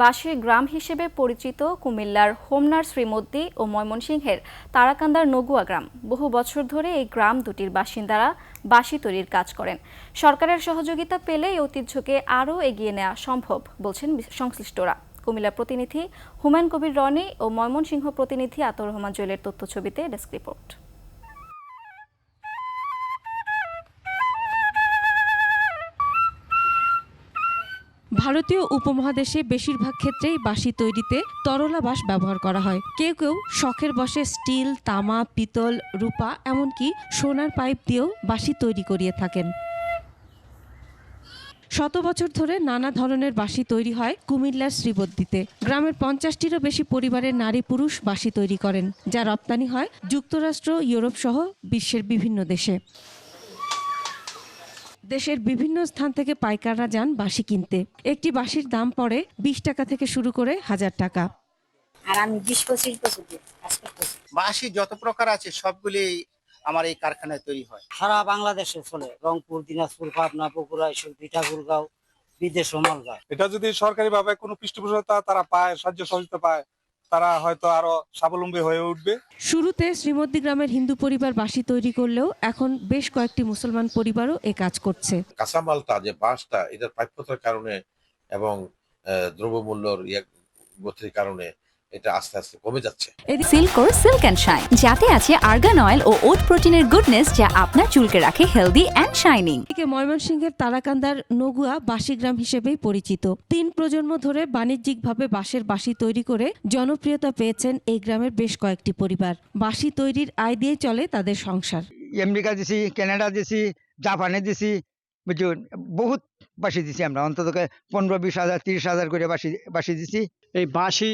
বাঁশের গ্রাম হিসেবে পরিচিত কুমিল্লার হোমনার শ্রীমদ্দি ও ময়মনসিংহের তারাকান্দার নগুয়া গ্রাম। বহু বছর ধরে এই গ্রাম দুটির বাসিন্দারা বাঁশি তৈরির কাজ করেন। সরকারের সহযোগিতা পেলে এই ঐতিহ্যকে আরও এগিয়ে নেওয়া সম্ভব, বলছেন সংশ্লিষ্টরা। কুমিল্লা প্রতিনিধি হুমায়ুন কবির রনি ও ময়মনসিংহ প্রতিনিধি আতর রহমান জুয়েলের তথ্যছবিতে ডেস্ক রিপোর্ট। ভারতীয় উপমহাদেশে বেশিরভাগ ক্ষেত্রেই বাঁশি তৈরিতে তরলা বাঁশ ব্যবহার করা হয়। কেউ কেউ শখের বসে স্টিল, তামা, পিতল, রূপা এমনকি সোনার পাইপ দিয়েও বাঁশি তৈরি করিয়ে থাকেন। শত বছর ধরে নানা ধরনের বাঁশি তৈরি হয় কুমিল্লার শ্রীবদ্দিতে। গ্রামের পঞ্চাশটিরও বেশি পরিবারের নারী পুরুষ বাঁশি তৈরি করেন, যা রপ্তানি হয় যুক্তরাষ্ট্র, ইউরোপ সহ বিশ্বের বিভিন্ন দেশে। দেশের বিভিন্ন স্থান থেকে পাইকাররা যান বাঁশি কিনতে। একটি বাঁশির দাম পড়ে বিশ টাকা থেকে শুরু করে হাজার টাকা। আর আমি বিশ পঁচিশ বছর বাঁশি যত প্রকার আছে সবগুলি আমার এই কারখানায় তৈরি হয়। সারা বাংলাদেশে চলে। রংপুর দিনাজপুর পাবনা বগুড়া ঈশ্বরদী ঠাকুরগাঁও বিদেশ ও মালদা এটা যদি সরকারি ভাবে কোনো পৃষ্ঠপোষকতা তারা পায় সাহায্য সহযোগিতা পায় তারা হয়তো আরও স্বাবলম্বী হয়ে উঠবে। শুরুতে শ্রীমদ্দি গ্রামের হিন্দু পরিবার বাঁশি তৈরি করলেও এখন বেশ কয়েকটি মুসলমান পরিবারও এ কাজ করছে। কাঁচামালটা যে বাঁশটা এটার প্রাপ্যতার কারণে এবং আহ, দ্রব্যমূল্যর ইয়ে গতির কারণে এটা আস্তে আস্তে কমে যাচ্ছে। সিল্কোর সিল্ক অ্যান্ড শাইন যাতে আছে আর্গান অয়েল ও ওট প্রোটিনের গুডনেস যা আপনার চুলকে রাখে হেলদি অ্যান্ড শাইনিং। এদিকে ময়মনসিংহের তারাকান্দার নগুয়া বাঁশি গ্রাম হিসেবেই পরিচিত। তিন প্রজন্ম ধরে বাণিজ্যিকভাবে বাঁশের বাঁশি তৈরি করে জনপ্রিয়তা পেয়েছেন এই গ্রামের বেশ কয়েকটি পরিবার। বাঁশি তৈরির আয় দিয়ে চলে তাদের সংসার। আমেরিকা দিছি কানাডা দিছি জাপানে দিছি বুঝুন বহুত বাসি দিছি আমরা। অন্তত পনেরো বিশ হাজার তিরিশ হাজার করে বাসি বাসি দিছি। এই বাঁশি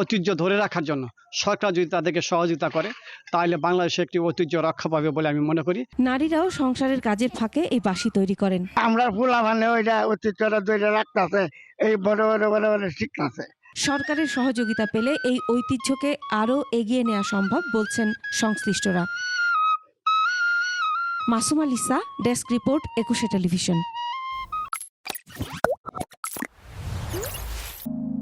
ঐতিহ্য ধরে রাখার জন্য। সরকার যদি তাদেরকে সহযোগিতা করে তাহলে বাংলাদেশে একটি ঐতিহ্য রক্ষা পাবে বলে আমি মনে করি। নারীরাও সংসারের কাজের ফাঁকে এই বাঁশি তৈরি করেন। আমরা ফুলা মানে ওইটা ঐতিহ্যটা ধরে রাখতেছে এই বড় বড় বড় বড় শিখতেছে। সরকারের সহযোগিতা পেলে এই ঐতিহ্যকে আরও এগিয়ে নেওয়া সম্ভব বলছেন সংশ্লিষ্টরা। Masum Alisa desk report Ekushey television.